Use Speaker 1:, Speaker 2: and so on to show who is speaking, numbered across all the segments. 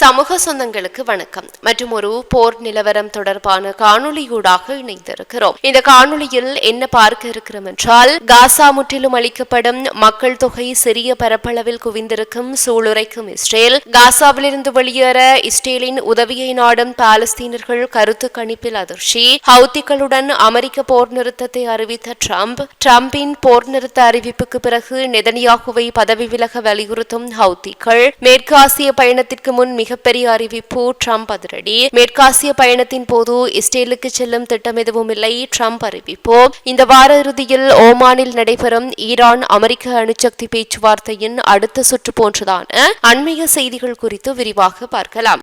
Speaker 1: சமூக சொந்தங்களுக்கு வணக்கம். மற்றும் ஒரு போர் நிலவரம் தொடர்பான காணொலியூடாக இணைந்திருக்கிறோம். இந்த காணொலியில் என்ன பார்க்க இருக்கிறோம் என்றால் காசா முற்றிலும் அளிக்கப்படும் மக்கள் தொகை சிறிய பரப்பளவில் குவிந்திருக்கும் சூளுரைக்கும் இஸ்ரேல் காசாவிலிருந்து வெளியேற இஸ்ரேலின் உதவியை நாடும் பாலஸ்தீனர்கள் கருத்து கணிப்பில் அதிர்ச்சி. ஹவுத்திகளுடன் அமெரிக்க போர் நிறுத்தத்தை அறிவித்த ட்ரம்ப் ட்ரம்பின் போர் நிறுத்த அறிவிப்புக்கு பிறகு நெதனியாகுவை பதவி விலக வலியுறுத்தும் ஹவுத்திகள் மேற்கு ஆசிய பயணத்திற்கு முன் மிகப்பெரிய அறிவிப்பு. ட்ரம்ப் அதிரடி. மேற்காசிய பயணத்தின் போது இஸ்ரேலுக்கு செல்லும் திட்டம் எதுவும் இல்லை. ட்ரம்ப் அறிவிப்பு. இந்த வார இறுதியில் ஓமானில் நடைபெறும் ஈரான் அமெரிக்க அணுசக்தி பேச்சுவார்த்தையின் அடுத்த சுற்று போன்றதான அண்மைய செய்திகள் குறித்து விரிவாக பார்க்கலாம்.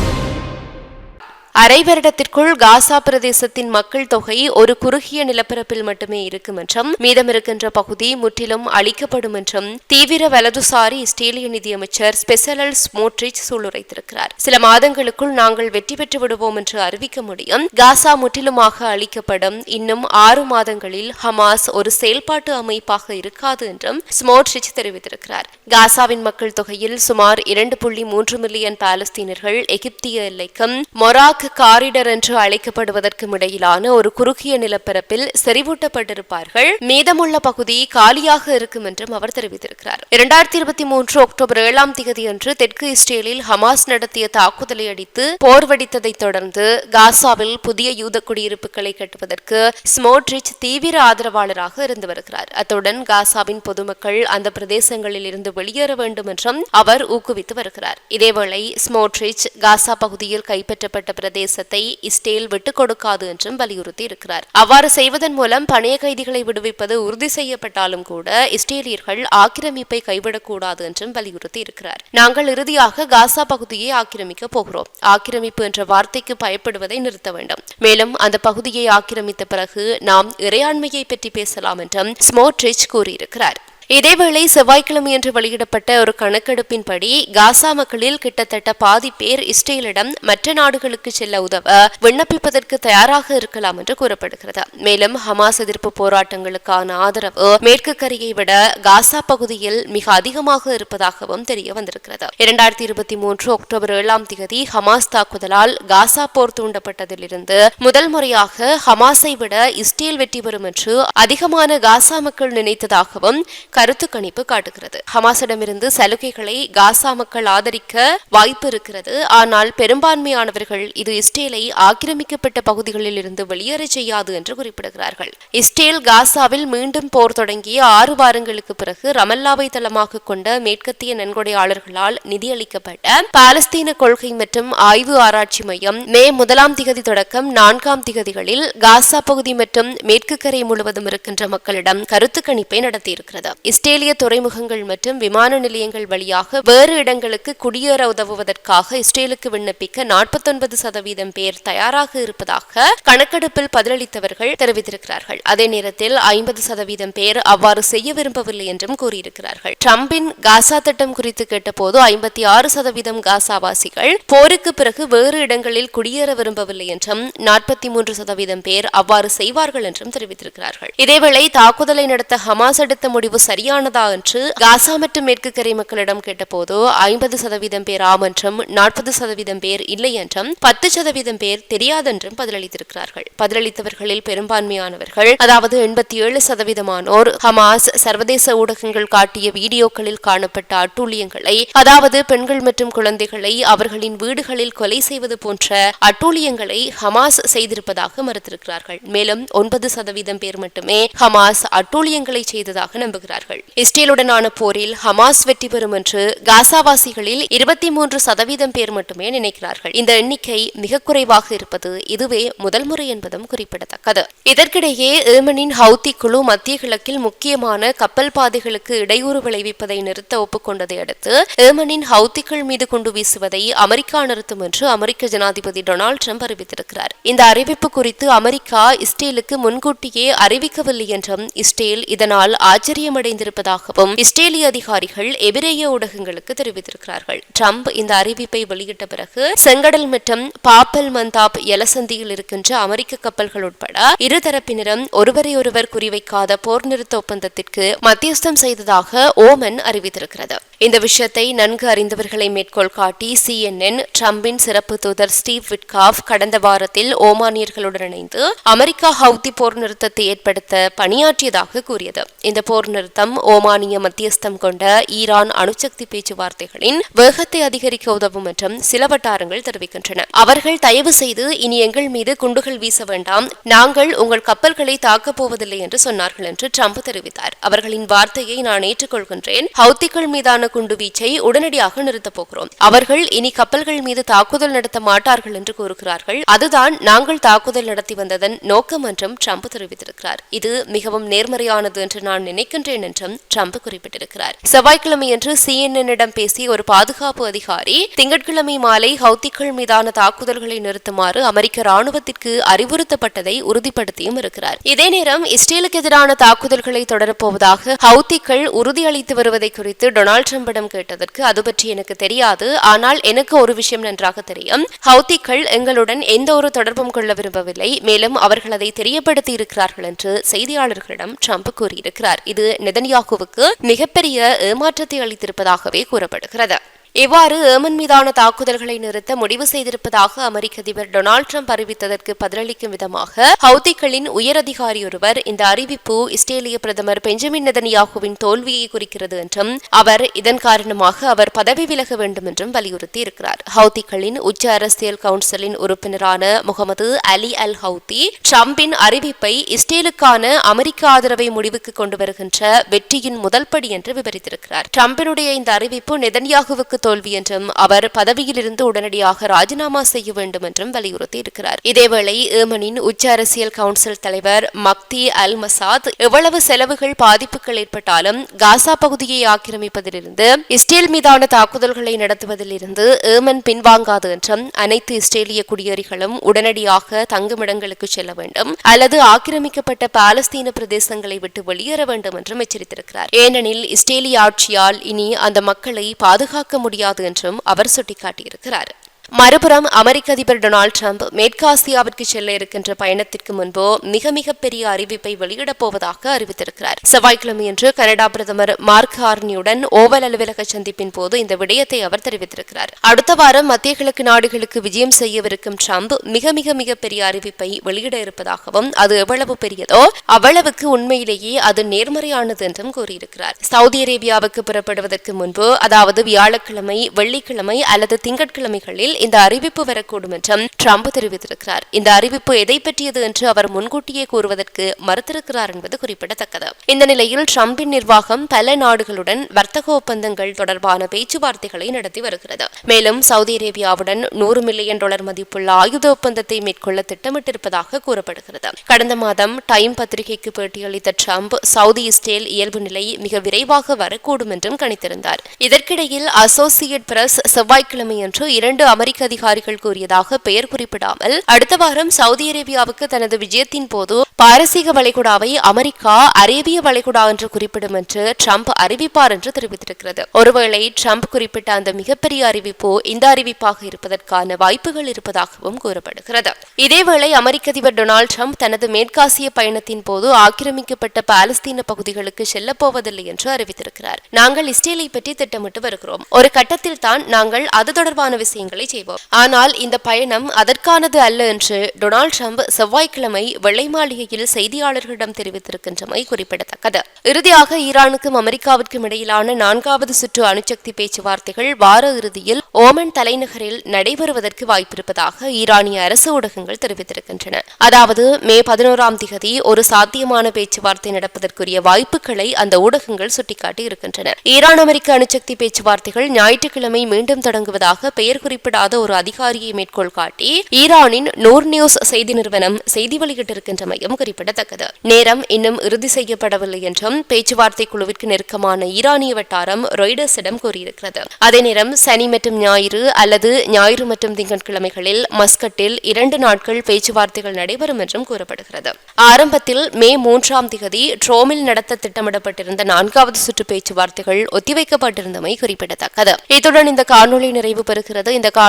Speaker 1: அரை வருடத்திற்குள் காசா பிரதேசத்தின் மக்கள் தொகை ஒரு குறுகிய நிலப்பரப்பில் மட்டுமே இருக்கும் என்றும் மீதமிருக்கின்ற பகுதி முற்றிலும் அளிக்கப்படும் என்றும் தீவிர வலதுசாரி இஸ்ரேலிய நிதியமைச்சர் ஸ்பெசலல் ஸ்மோட்ரிச் சூளுரைத்திருக்கிறார். சில மாதங்களுக்குள் நாங்கள் வெற்றி பெற்று விடுவோம் என்று அறிவிக்க முடியும். காசா முற்றிலுமாக அளிக்கப்படும் இன்னும் ஆறு மாதங்களில் ஹமாஸ் ஒரு செயல்பாட்டு அமைப்பாக இருக்காது என்றும் ஸ்மோட்ரிச் தெரிவித்திருக்கிறார். காசாவின் மக்கள் தொகையில் சுமார் இரண்டு புள்ளி மூன்று மில்லியன் பாலஸ்தீனர்கள் எகிப்திய எல்லைக்கும் மொராக் காரிடர் என்று அழைக்கப்படுவதற்கும் இடையிலான ஒரு குறுகிய நிலப்பரப்பில் செறிவூட்டப்பட்டிருப்பார்கள். மீதமுள்ள பகுதி காலியாக இருக்கும் என்றும் அவர் தெரிவித்திருக்கிறார். இரண்டாயிரத்தி இருபத்தி மூன்று அக்டோபர் ஏழாம் தேதி அன்று தெற்கு இஸ்ரேலில் ஹமாஸ் நடத்திய தாக்குதலை அடித்து போர் வெடித்ததைத் தொடர்ந்து காசாவில் புதிய யூத குடியிருப்புகளை கட்டுவதற்கு ஸ்மோட்ரிச் தீவிர ஆதரவாளராக இருந்து வருகிறார். அத்துடன் காசாவின் பொதுமக்கள் அந்த பிரதேசங்களில் இருந்து வெளியேற வேண்டும் என்றும் அவர் ஊக்குவித்து வருகிறார். இதேவேளை ஸ்மோட்ரிச் காசா பகுதியில் கைப்பற்றப்பட்ட பிரதேசத்தை இஸ்ரேல் விட்டுக் கொடுக்காது என்றும் வலியுறுத்தி இருக்கிறார் அவ்வாறு செய்வதன் மூலம் பணைய கைதிகளை விடுவிப்பது உறுதி செய்யப்பட்டாலும் கூட இஸ்ரேலியர்கள் ஆக்கிரமிப்பை கைவிடக்கூடாது என்றும் வலியுறுத்தி இருக்கிறார் நாங்கள் இறுதியாக காசா பகுதியை ஆக்கிரமிக்க போகிறோம். ஆக்கிரமிப்பு என்ற வார்த்தைக்கு பயப்படுவதை நிறுத்த வேண்டும். மேலும் அந்த பகுதியை ஆக்கிரமித்த பிறகு நாம் இறையாண்மையை பற்றி பேசலாம் என்றும் ஸ்மோட்ரிச் கூறியிருக்கிறார். இதேவேளை செவ்வாய்க்கிழமை என்று வெளியிடப்பட்ட ஒரு கணக்கெடுப்பின்படி காசா மக்களில் கிட்டத்தட்ட பாதி பேர் இஸ்ரேலிடம் மற்ற நாடுகளுக்கு செல்ல உதவ விண்ணப்பிப்பதற்கு தயாராக இருக்கலாம் என்று கூறப்படுகிறது. மேலும் ஹமாஸ் எதிர்ப்பு போராட்டங்களுக்கான ஆதரவு மேற்கு கரையை விட காசா பகுதியில் மிக அதிகமாக இருப்பதாகவும் தெரிய வந்திருக்கிறது. இரண்டாயிரத்தி இருபத்தி மூன்று அக்டோபர் ஏழாம் தேதி ஹமாஸ் தாக்குதலால் காசா போர் தூண்டப்பட்டதிலிருந்து முதல் முறையாக ஹமாஸை விட இஸ்ரேல் வெற்றி பெறும் என்று அதிகமான காசா மக்கள் நினைத்ததாகவும் கருத்து கணிப்பு காட்டுகிறது. ஹமாஸிடமிருந்து சலுகைகளை காசா மக்கள் ஆதரிக்க வாய்ப்பு இருக்கிறது. ஆனால் பெரும்பான்மையானவர்கள் இது இஸ்ரேலை ஆக்கிரமிக்கப்பட்ட பகுதிகளில் இருந்து வெளியேற செய்யாது என்று குறிப்பிடுகிறார்கள். இஸ்ரேல் காசாவில் மீண்டும் போர் தொடங்கிய ஆறு வாரங்களுக்கு பிறகு ரமல்லாவை தளமாக கொண்ட மேற்கத்திய நன்கொடையாளர்களால் நிதியளிக்கப்பட்ட பாலஸ்தீன கொள்கை மற்றும் ஆய்வு ஆராய்ச்சி மையம் மே முதலாம் திகதி தொடக்கம் நான்காம் திகதிகளில் காசா பகுதி மற்றும் மேற்கு கரை முழுவதும் இருக்கின்ற மக்களிடம் கருத்து கணிப்பை நடத்தியிருக்கிறது. இஸ்ரேலிய துறைமுகங்கள் மற்றும் விமான நிலையங்கள் வழியாக வேறு இடங்களுக்கு குடியேற உதவுவதற்காக இஸ்ரேலுக்கு விண்ணப்பிக்க நாற்பத்தொன்பது சதவீதம் பேர் தயாராக இருப்பதாக கணக்கெடுப்பில் பதிலளித்தவர்கள் தெரிவித்திருக்கிறார்கள். அதே நேரத்தில் ஐம்பது சதவீதம் பேர் அவ்வாறு செய்ய விரும்பவில்லை என்றும் கூறியிருக்கிறார்கள். டிரம்பின் காசா திட்டம் குறித்து கேட்டபோது ஐம்பத்தி ஆறு சதவீதம் காசாவாசிகள் போருக்கு பிறகு வேறு இடங்களில் குடியேற விரும்பவில்லை என்றும் நாற்பத்தி மூன்று சதவீதம் பேர் அவ்வாறு செய்வார்கள் என்றும் தெரிவித்திருக்கிறார்கள். இதேவேளை தாக்குதலை நடத்த ஹமாஸ் எடுத்த முடிவு சரியானதா என்று காசா மற்றும் மேற்கு கரை மக்களிடம் கேட்டபோது ஐம்பது சதவீதம் பேர் ஆம் என்றும் நாற்பது சதவீதம் பேர் இல்லை என்றும் பத்து சதவீதம் பேர் தெரியாதென்றும் பதிலளித்திருக்கிறார்கள். பதிலளித்தவர்களில் பெரும்பான்மையானவர்கள் அதாவது எண்பத்தி ஏழு சதவீதமானோர் ஹமாஸ் சர்வதேச ஊடகங்கள் காட்டிய வீடியோக்களில் காணப்பட்ட அட்டூழியங்களை அதாவது பெண்கள் மற்றும் குழந்தைகளை அவர்களின் வீடுகளில் கொலை செய்வது போன்ற அட்டூழியங்களை ஹமாஸ் செய்திருப்பதாக மறுத்திருக்கிறார்கள். மேலும் ஒன்பது சதவீதம் பேர் மட்டுமே ஹமாஸ் அட்டூழியங்களை செய்ததாக நம்புகிறார்கள். இஸ்ரேலுடனான போரில் ஹமாஸ் வெற்றி பெறும் என்று காசாவாசிகளில் இருபத்தி மூன்று சதவீதம் பேர் மட்டுமே நினைக்கிறார்கள். இந்த எண்ணிக்கை மிக குறைவாக இருப்பது இதுவே முதல் முறை என்பதும் குறிப்பிடத்தக்கது. இதற்கிடையே ஏமனின் ஹவுத்தி குழு மத்திய கிழக்கில் முக்கியமான கப்பல் பாதைகளுக்கு இடையூறு விளைவிப்பதை நிறுத்த ஒப்புக்கொண்டதை அடுத்து ஏமனின் ஹவுத்திகள் மீது கொண்டு வீசுவதை அமெரிக்கா நிறுத்தும் என்று அமெரிக்க ஜனாதிபதி டொனால்டு ட்ரம்ப் அறிவித்திருக்கிறார். இந்த அறிவிப்பு குறித்து அமெரிக்கா இஸ்ரேலுக்கு முன்கூட்டியே அறிவிக்கவில்லை என்றும் இஸ்ரேல் இதனால் ஆச்சரியமடை நிறைவடைந்திருப்பதாகவும் இஸ்ரேலிய அதிகாரிகள் எபிரேய ஊடகங்களுக்கு தெரிவித்திருக்கிறார்கள். ட்ரம்ப் இந்த அறிவிப்பை வெளியிட்ட பிறகு செங்கடல் மற்றும் பாப்பல் மந்தாப் எலசந்தியில் இருக்கின்ற அமெரிக்க கப்பல்கள் உட்பட இருதரப்பினரும் ஒருவரையொருவர் குறிவைக்காத போர் நிறுத்த ஒப்பந்தத்திற்கு மத்தியஸ்தம் செய்ததாக ஓமன் அறிவித்திருக்கிறது. இந்த விஷயத்தை நன்கு அறிந்தவர்களை மேற்கோள் காட்டி சிஎன்என் ட்ரம்பின் சிறப்பு தூதர் ஸ்டீவ் விட்காஃப் கடந்த வாரத்தில் ஓமானியர்களுடன் இணைந்து அமெரிக்கா ஹவுதி போர் நிறுத்தத்தை ஏற்படுத்த பணியாற்றியதாக கூறியது. இந்த போர் நிறுத்தம் ஓமானிய மத்தியஸ்தம் கொண்ட ஈரான் அணுசக்தி பேச்சுவார்த்தைகளின் வேகத்தை அதிகரிக்க உதவும் என்றும் சில வட்டாரங்கள் தெரிவிக்கின்றன. அவர்கள் தயவு செய்து இனி எங்கள் மீது குண்டுகள் வீச வேண்டாம். நாங்கள் உங்கள் கப்பல்களை தாக்கப் போவதில்லை என்று சொன்னார்கள் என்று ட்ரம்ப் தெரிவித்தார். அவர்களின் வார்த்தையை நான் ஏற்றுக்கொள்கின்றேன். ஹவுத்திகள் மீதான குண்டு வீச்சை உடனடியாக நிறுத்தப் போகிறோம். அவர்கள் இனி கப்பல்கள் மீது தாக்குதல் நடத்த மாட்டார்கள் என்று கூறுகிறார்கள். அதுதான் நாங்கள் தாக்குதல் நடத்தி வந்ததன் நோக்கம் என்றும் ட்ரம்ப் தெரிவித்திருக்கிறார். இது மிகவும் நேர்மறையானது என்று நான் நினைக்கின்றேன் என்றும் ட்ரம்ப் குறிப்பிட்டிருக்கிறார். செவ்வாய்க்கிழமையன்று சிஎன்என்னிடம் பேசிய ஒரு பாதுகாப்பு அதிகாரி திங்கட்கிழமை மாலை ஹவுத்திகள் மீதான தாக்குதல்களை நிறுத்துமாறு அமெரிக்க ராணுவத்திற்கு அறிவுறுத்தப்பட்டதை உறுதிப்படுத்தியும் இருக்கிறார். இதே நேரம் இஸ்ரேலுக்கு எதிரான தாக்குதல்களை தொடரப்போவதாக ஹவுத்திகள் உறுதியளித்து வருவதை குறித்து டொனால்டு ட்ரம்பிடம் கேட்டதற்கு அது பற்றி எனக்கு தெரியாது. ஆனால் எனக்கு ஒரு விஷயம் நன்றாக தெரியும். ஹவுத்திகள் எங்களுடன் எந்த ஒரு தொடர்பும் கொள்ள விரும்பவில்லை. மேலும் அவர்கள் அதை தெரியப்படுத்தி இருக்கிறார்கள் என்று செய்தியாளர்களிடம் ட்ரம்ப் கூறியிருக்கிறார். இது நெதன்யாகுவுக்கு மிகப்பெரிய ஏமாற்றத்தை அளித்திருப்பதாகவே கூறப்படுகிறது. இவ்வாறு ஏமன் மீதான தாக்குதல்களை நிறுத்த முடிவு செய்திருப்பதாக அமெரிக்க அதிபர் டொனால்டு ட்ரம்ப் அறிவித்ததற்கு பதிலளிக்கும் விதமாக ஹவுதிகளின் உயரதிகாரி ஒருவர் இந்த அறிவிப்பு இஸ்ரேலிய பிரதமர் பெஞ்சமின் நெதன்யாகுவின் தோல்வியை குறிக்கிறது என்றும் அவர் இதன் காரணமாக அவர் பதவி விலக வேண்டும் என்றும் வலியுறுத்தி இருக்கிறார் ஹவுதிகளின் உச்ச அரசியல் கவுன்சிலின் உறுப்பினரான முகமது அலி அல் ஹவுதி ட்ரம்பின் அறிவிப்பை இஸ்ரேலுக்கான அமெரிக்க ஆதரவை முடிவுக்கு கொண்டு வருகின்ற வெற்றியின் முதல் படி என்று விவரித்திருக்கிறார். ட்ரம்பினுடைய இந்த அறிவிப்பு நெதன்யாகுவுக்கு தோல்வி என்றும் அவர் பதவியிலிருந்து உடனடியாக ராஜினாமா செய்ய வேண்டும் என்றும் வலியுறுத்தி இருக்கிறார் இதேவேளை ஏமனின் உச்ச அரசியல் கவுன்சில் தலைவர் மக்தி அல் மசாத் எவ்வளவு செலவுகள் பாதிப்புகள் ஏற்பட்டாலும் காசா பகுதியை ஆக்கிரமிப்பதிலிருந்து இஸ்ரேல் மீதான தாக்குதல்களை நடத்துவதிலிருந்து ஏமன் பின்வாங்காது என்றும் அனைத்து இஸ்ரேலிய குடியேறிகளும் உடனடியாக தங்குமிடங்களுக்கு செல்ல வேண்டும். அல்லது ஆக்கிரமிக்கப்பட்ட பாலஸ்தீன பிரதேசங்களை விட்டு வெளியேற வேண்டும் என்றும் எச்சரித்திருக்கிறார். ஏனெனில் இஸ்ரேலிய ஆட்சியால் இனி அந்த மக்களை பாதுகாக்க முடியும் முடியாது என்றும் அவர் சுட்டிக்காட்டியிருக்கிறார். மறுபுறம் அமெரிக்க அதிபர் டொனால்டு ட்ரம்ப் மேற்காசியாவிற்கு செல்ல இருக்கின்ற பயணத்திற்கு முன்பு மிக மிக பெரிய அறிவிப்பை வெளியிடப் போவதாக அறிவித்திருக்கிறார். செவ்வாய்க்கிழமையன்று கனடா பிரதமர் மார்க் ஹார்னியுடன் ஓவல் அலுவலக சந்திப்பின் போது இந்த விடயத்தை அவர் தெரிவித்திருக்கிறார். அடுத்த வாரம் மத்திய கிழக்கு நாடுகளுக்கு விஜயம் செய்யவிருக்கும் ட்ரம்ப் மிக மிக மிக பெரிய அறிவிப்பை வெளியிட இருப்பதாகவும் அது எவ்வளவு பெரியதோ அவ்வளவுக்கு உண்மையிலேயே அது நேர்மறையானது என்றும் கூறியிருக்கிறார். சவுதி அரேபியாவுக்கு புறப்படுவதற்கு முன்பு அதாவது வியாழக்கிழமை வெள்ளிக்கிழமை அல்லது திங்கட்கிழமைகளில் இந்த அறிவிப்பு வரக்கூடும் என்றும் ட்ரம்ப் தெரிவித்திருக்கிறார். இந்த அறிவிப்பு எதை பற்றியது என்று அவர் முன்கூட்டியே கூறுவதற்கு மறுத்திருக்கிறார் என்பது குறிப்பிடத்தக்கது. இந்த நிலையில் ட்ரம்பின் நிர்வாகம் பல நாடுகளுடன் வர்த்தக ஒப்பந்தங்கள் தொடர்பான பேச்சுவார்த்தைகளை நடத்தி வருகிறது. மேலும் சவுதி அரேபியாவுடன் நூறு மில்லியன் டாலர் மதிப்புள்ள ஆயுத ஒப்பந்தத்தை மேற்கொள்ள திட்டமிட்டிருப்பதாக கூறப்படுகிறது. கடந்த மாதம் டைம் பத்திரிகைக்கு பேட்டியளித்த ட்ரம்ப் சவுதி இஸ்ரேல் இயல்பு நிலை மிக விரைவாக வரக்கூடும் என்றும் கணித்திருந்தார். இதற்கிடையில் அசோசியேட் பிரஸ் செவ்வாய்க்கிழமையன்று இரண்டு அமெரிக்க அதிகாரிகள் கூறியதாக பெயர் குறிப்பிடாமல் அடுத்த வாரம் சவுதி அரேபியாவுக்கு தனது விஜயத்தின் போது பாரசீக வளைகுடாவை அமெரிக்கா அரேபிய வளைகுடா என்று குறிப்பிடும் என்று ட்ரம்ப் அறிவிப்பார் என்று தெரிவித்திருக்கிறது. ஒருவேளை ட்ரம்ப் குறிப்பிட்ட அந்த மிகப்பெரிய அறிவிப்பு இந்த அறிவிப்பாக இருப்பதற்கான வாய்ப்புகள் இருப்பதாகவும் கூறப்படுகிறது. இதேவேளை அமெரிக்க அதிபர் டொனால்டு ட்ரம்ப் தனது மேற்காசிய பயணத்தின் போது ஆக்கிரமிக்கப்பட்ட பாலஸ்தீன பகுதிகளுக்கு செல்லப்போவதில்லை என்று அறிவித்திருக்கிறார். நாங்கள் இஸ்ரேலை பற்றி திட்டமிட்டு வருகிறோம். ஒரு கட்டத்தில் தான் நாங்கள் அது தொடர்பான விஷயங்களை செய்வோம். ஆனால் இந்த பயணம் அதற்கானது அல்ல என்று டொனால்டு ட்ரம்ப் செவ்வாய்க்கிழமை வெள்ளை மாளிகையில் செய்தியாளர்களிடம் தெரிவித்திருக்கின்றமை குறிப்பிடத்தக்கது. இறுதியாக ஈரானுக்கும் அமெரிக்காவிற்கும் இடையிலான நான்காவது சுற்று அணுசக்தி பேச்சுவார்த்தைகள் வார இறுதியில் ஓமன் தலைநகரில் நடைபெறுவதற்கு வாய்ப்பிருப்பதாக ஈரானிய அரசு ஊடகங்கள் தெரிவித்திருக்கின்றன. அதாவது மே பதினோராம் திகதி ஒரு சாத்தியமான பேச்சுவார்த்தை நடப்பதற்குரிய வாய்ப்புகளை அந்த ஊடகங்கள் சுட்டிக்காட்டி இருக்கின்றன. ஈரான் அமெரிக்க அணுசக்தி பேச்சுவார்த்தைகள் ஞாயிற்றுக்கிழமை மீண்டும் தொடங்குவதாக பெயர் குறிப்பிட இல்லாத ஒரு அதிகாரியை மேற்கோள் காட்டி ஈரானின் நூர் நியூஸ் செய்தி நிறுவனம் செய்தி வெளியிட்டிருக்கின்றமையும் குறிப்பிடத்தக்கது. நேரம் இன்னும் இறுதி செய்யப்படவில்லை என்றும் பேச்சுவார்த்தை குழுவிற்கு நெருக்கமான ஈரானிய வட்டாரம் ரொய்டர்ஸிடம் கூறியிருக்கிறது. அதே நேரம் சனி மற்றும் ஞாயிறு அல்லது ஞாயிறு மற்றும் திங்கட்கிழமைகளில் மஸ்கட்டில் இரண்டு நாட்கள் பேச்சுவார்த்தைகள் நடைபெறும் என்றும் கூறப்படுகிறது. ஆரம்பத்தில் மே மூன்றாம் திகதி ட்ரோமில் நடத்த திட்டமிடப்பட்டிருந்த நான்காவது சுற்று பேச்சுவார்த்தைகள் ஒத்திவைக்கப்பட்டிருந்தமை குறிப்பிடத்தக்கது. இத்துடன் இந்த காணொலி நிறைவு பெறுகிறது. இந்த